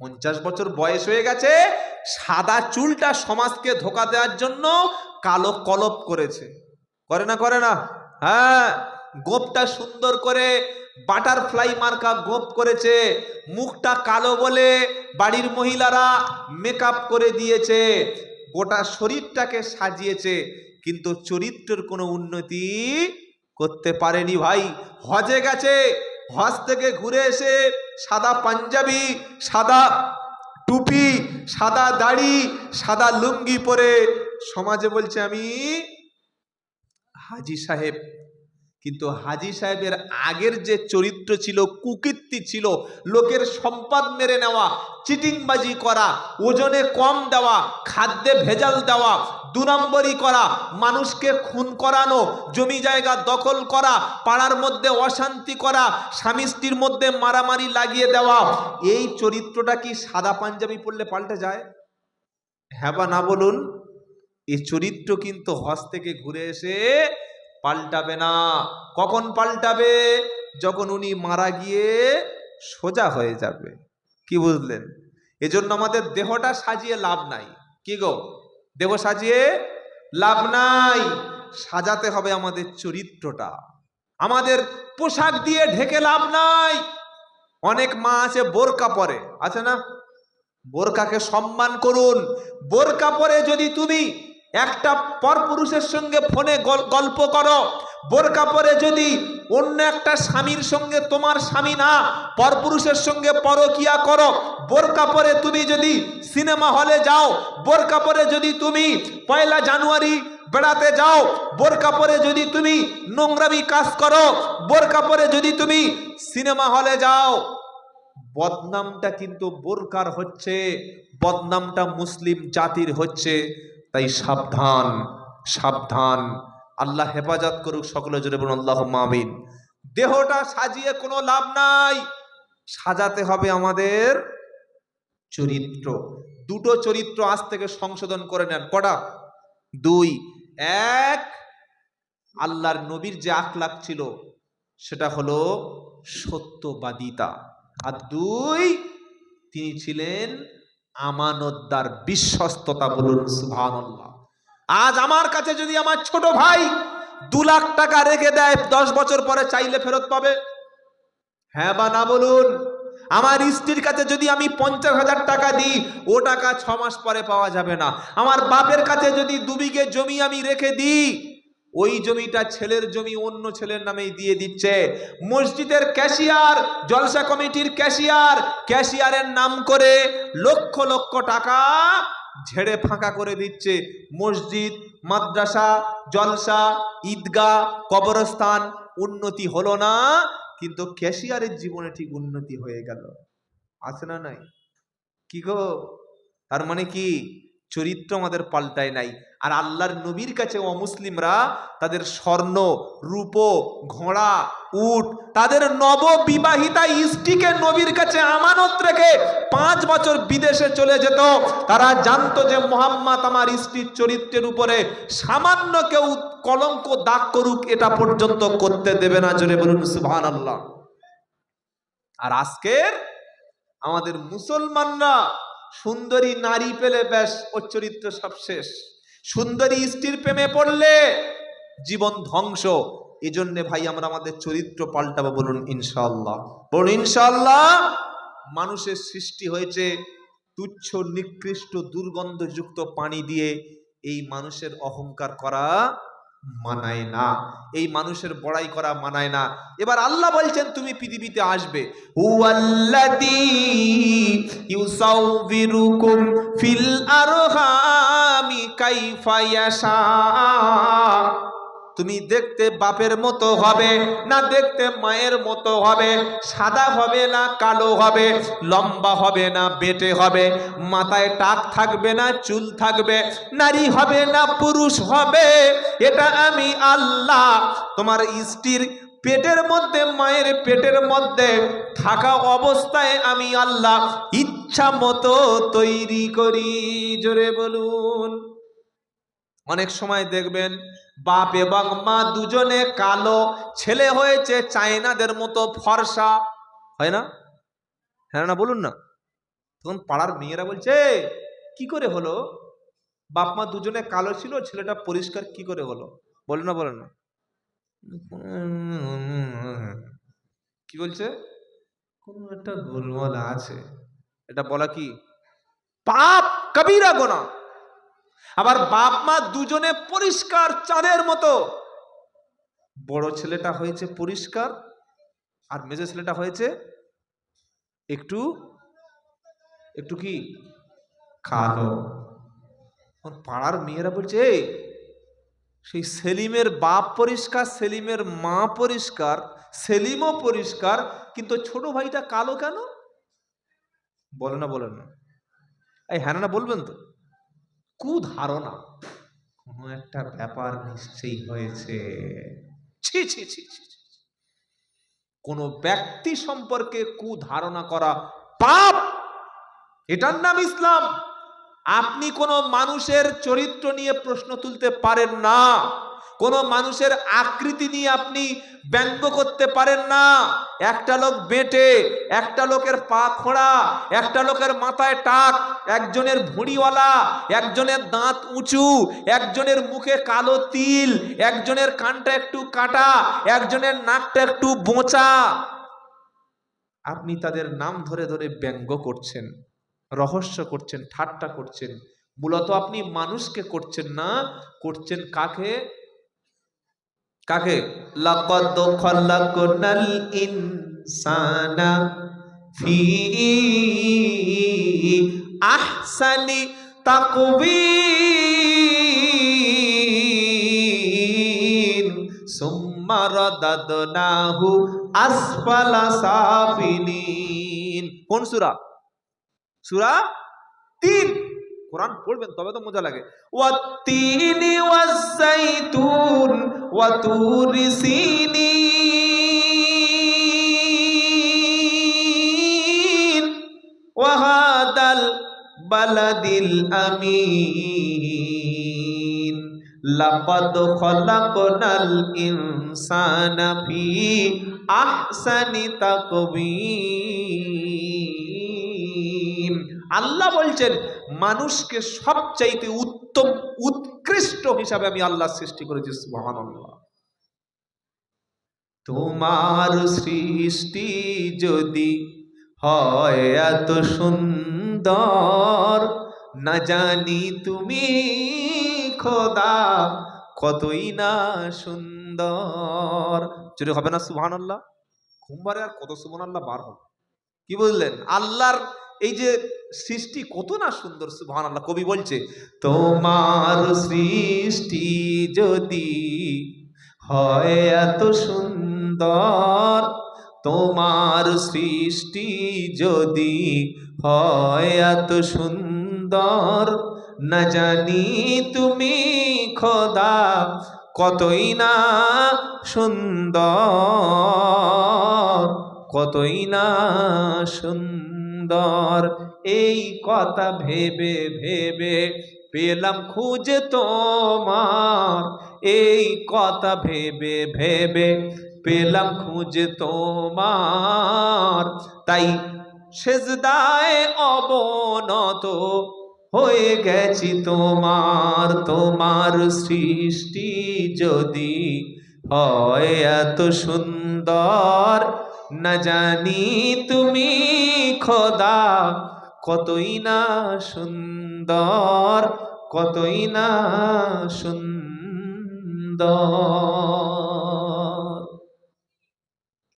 পঞ্চাশ বছর বয়স হয়ে গেছে, সাদা চুলটা সমাজকে ধোকা দেওয়ার জন্য কালো কলপ করেছে। করে না করে না? হ্যাঁ গোপটা সুন্দর করে বাটারফ্লাই মার্কা গোপ করেছে, মুখটা কালো বলে বাড়ির মহিলারা মেকআপ করে দিয়েছে, গোটা শরীরটাকে সাজিয়েছে, কিন্তু চরিত্রের কোনো উন্নতি করতে পারেনি ভাই। হজে গেছে, হজ থেকে ঘুরে এসে সাদা পাঞ্জাবি সাদা টুপি সাদা দাড়ি সাদা লুঙ্গি পরে সমাজে বলছে আমি হাজি সাহেব। কিন্তু হাজি সাহেবের আগের যে চরিত্র ছিল, কুকীর্তি ছিল, লোকের সম্পদ মেরে নেওয়া, চিটিংবাজি করা, ওজনে কম দেওয়া, খাদ্যে ভেজাল দেওয়া দু নম্বরই করা, মানুষকে খুন করানো, জমি জায়গা দখল করা, পাড়ার মধ্যে অশান্তি করা, স্বামী স্ত্রীর মধ্যে মারামারি লাগিয়ে দেওয়া, এই চরিত্রটা কি সাদা পাঞ্জাবি পড়লে পাল্টে যায়? হ্যাঁ বা না বলুন এই চরিত্র কিন্তু হজ থেকে ঘুরে এসে পাল্টাবে না। কখন পাল্টাবে? যখন উনি মারা গিয়ে সোজা হয়ে যাবে। কি বুঝলেন? এজন্য আমাদের দেহটা সাজিয়ে লাভ নাই। কি গো? দেহ সাজিয়ে লাভ নাই। সাজাতে হবে আমাদের চরিত্রটা। আমাদের পোশাক দিয়ে ঢেকে লাভ নাই। অনেক মা আছে, বোরকা পরে। আছে না? বোরকাকে সম্মান করুন। বোরকা পরে যদি তুমি একটা পরপুরুষের সঙ্গে ফোনে গল- গল্প করো। বোরকা পরে যদি অন্য একটা স্বামীর সঙ্গে তোমার স্বামী না, পরপুরুষের সঙ্গে পরকিয়া করো। বোরকা পরে তুমি যদি সিনেমা হলে যাও, বোরকা পরে যদি তুমি পয়লা জানুয়ারি বেড়াতে যাও, বোরকা পরে যদি তুমি নোংরামি কাজ করো, বোরকা পরে যদি তুমি সিনেমা হলে যাও। বদনামটা কিন্তু বোরকার হচ্ছে, বদনামটা মুসলিম জাতির হচ্ছে। তাই সাবধান সাবধান। আল্লাহ হেফাজত করুক সকলে জোরে বলুন আল্লাহ মামিন দেহটা সাজিয়ে কোনো লাভ নাই। সাজাতে হবে আমাদের চরিত্র। দুটো চরিত্র আজ থেকে সংশোধন করে নেন। কটা? দুই। এক, আল্লাহর নবীর যে আখলাখ ছিল, সেটা হলো সত্যবাদিতা। আর দুই, তিনি ছিলেন আমানতদার বিশ্বস্ততা বলুন, সুবহানাল্লাহ। আজ আমার কাছে যদি আমার ছোট ভাই দু লাখ টাকা রেখে দেয়, দশ বছর পরে চাইলে ফেরত পাবে? হ্যাঁ বা না বলুন? আমার স্ত্রীর কাছে যদি আমি পঞ্চাশ হাজার টাকা দিই, ও টাকা ছ মাস পরে পাওয়া যাবে না। আমার বাপের কাছে যদি দু বিঘে জমি আমি রেখে দিই ওই জমিটা ছেলের জমি অন্য ছেলের নামেই দিয়ে দিচ্ছে। মসজিদের ক্যাশিয়ার, জলসা কমিটির ক্যাশিয়ার, ক্যাশিয়ারের নাম করে লক্ষ লক্ষ টাকা ঝেড়ে ফাঁকা করে দিচ্ছে। মসজিদ, মাদ্রাসা, জলসা, ঈদগাহ, কবরস্থান উন্নতি হলো না, কিন্তু ক্যাশিয়ারের জীবনে ঠিক উন্নতি হয়ে গেল। আছে না নাই? কি গো? তার মানে কি? চরিত্র আমাদের পাল্টায় নাই। আর আল্লাহর নবীর কাছে অমুসলিমরা তাদের স্বর্ণ, রূপ, ঘোড়া, উট, তাদের নববিবাহিতা স্ত্রীকে নবীর কাছে আমানত রেখে পাঁচ বছর বিদেশে চলে যেত। তারা জানতো যে মোহাম্মদ আমার স্ত্রীর চরিত্রের উপরে সামান্য কেউ কলঙ্ক দাগ করুক, এটা পর্যন্ত করতে দেবে না। জোরে বলুন সুবহান আল্লাহ আর আজকের আমাদের মুসলমানরা সুন্দরী নারী পেলে ব্যাস ওর চরিত্র সব শেষ। সুন্দরী স্ত্রীর প্রেমে পড়লে জীবন ধ্বংস। এই জন্য ভাই আমরা আমাদের চরিত্র পাল্টাবো বলুন ইনশাল্লাহ বলুন ইনশাল্লাহ মানুষের সৃষ্টি হয়েছে তুচ্ছ, নিকৃষ্ট, দুর্গন্ধযুক্ত পানি দিয়ে। এই মানুষের অহংকার করা মানায় না। এই মানুষের বড়াই করা মানায় না। এবার আল্লাহ বলছেন, তুমি পৃথিবীতে আসবে। ফিল তুমি দেখতে বাপের মতো হবে না দেখতে মায়ের মতো হবে? সাদা হবে না কালো হবে? লম্বা হবে না বেটে হবে? মাথায় টাক থাকবে না, চুল থাকবে? নারী হবে না পুরুষ হবে? এটা আমি আল্লাহ। তোমার স্ত্রীর পেটের মধ্যে, মায়ের পেটের মধ্যে থাকা অবস্থায় আমি আল্লাহ ইচ্ছা মতো তৈরি করি। জোরে বলুন। অনেক সময় দেখবেন বাপ এবং মা দুজনে কালো ছেলে হয়েছে, চায়নাদের মতো ফর্সা। হয় না? হ্যাঁ না, বলুন না। তখন পাড়ার মেয়েরা বলছে কি করে হলো? বাপ মা দুজনে কালো ছিল, ছেলেটা পরিষ্কার কি করে হলো? বলে না বলে না। কি বলছে? কোন একটা গোলমাল আছে। এটা বলা কি? পাপ, কবিরা গোনা। আবার বাপ মা দুজনে পরিষ্কার চাঁদের মতো। বড় ছেলেটা হয়েছে পরিষ্কার আর মেজে ছেলেটা হয়েছে একটু একটু কি? কালো। পাড়ার মেয়েরা বলছে "এই, সেই সেলিমের বাপ পরিষ্কার সেলিমের মা পরিষ্কার সেলিমও পরিষ্কার কিন্তু ছোট ভাইটা কালো কেন? বলে না বলেন না। এই হ্যাঁ না বলবেন তো। কুধারণা কোনো একটা ব্যাপার নিশ্চয়ই হয়েছে। ছি ছি ছি ব্যক্তি সম্পর্কে কুধারণা করা পাপ? এটার নাম ইসলাম। আপনি কোনো মানুষের চরিত্র নিয়ে প্রশ্ন তুলতে পারেন না। কোনো মানুষের আকৃতি নিয়ে আপনি ব্যঙ্গ করতে পারেন না। একটা লোক বেঁটে, একটা লোকের পা খোঁড়া, একটা লোকের মাথায় টাক, একজনের ভুঁড়িওয়ালা, একজনের দাঁত উঁচু, একজনের মুখে কালো তিল, একজনের কানটা একটু কাটা, একজনের নাকটা একটু বোঁচা। আপনি তাদের নাম ধরে ধরে ব্যঙ্গ করছেন, রহস্য করছেন, ঠাট্টা করছেন। মূলত আপনি মানুষকে করছেন না, করছেন কাকে? কাকে? লাকাদ খালাকনাল ইনসানা ফি আহসানি তাকবীর। সুম্মা রাদাদনাহু আসফালা সাফিলিন। কোন সূরা? সূরা তিন। কোরআন পড়বেন, তবে তো মজা লাগে। বালাদিল আমিন। লাকাদ খালাকনাল ইনসানা ফি আহসানি তাকবীর আল্লাহ বলছেন মানুষকে সবচাইতে উত্তম, উৎকৃষ্ট হিসাবে আমি আল্লাহ সৃষ্টি করেছি, সুবহানাল্লাহ। তোমার সৃষ্টি যদি হয় এত সুন্দর, না জানি তুমি খোদা কতই না সুন্দর। যদি হবে না সুবহান আল্লাহ সোমবারে আর কত সুবহান আল্লাহ বার হবে? কি বললেন? আল্লাহর এই যে সৃষ্টি কত না সুন্দর সুবহান আল্লাহ কবি বলছে, তোমার সৃষ্টি যদি হয় এত সুন্দর, তোমার সৃষ্টি যদি হয় এত সুন্দর, না জানি তুমি খোদা কতই না সুন্দর, কতই না সুন্দর। এই কথা ভেবে ভেবে পেলাম খুঁজে তোমার। এই কথা ভেবে ভেবে পেলাম খুঁজে তোমার। তাই সেজদায় অবনত হয়ে গেছি তোমার তোমার সৃষ্টি যদি হয় এত সুন্দর। না জানি তুমি খোদা কতই না সুন্দর কতই না সুন্দর।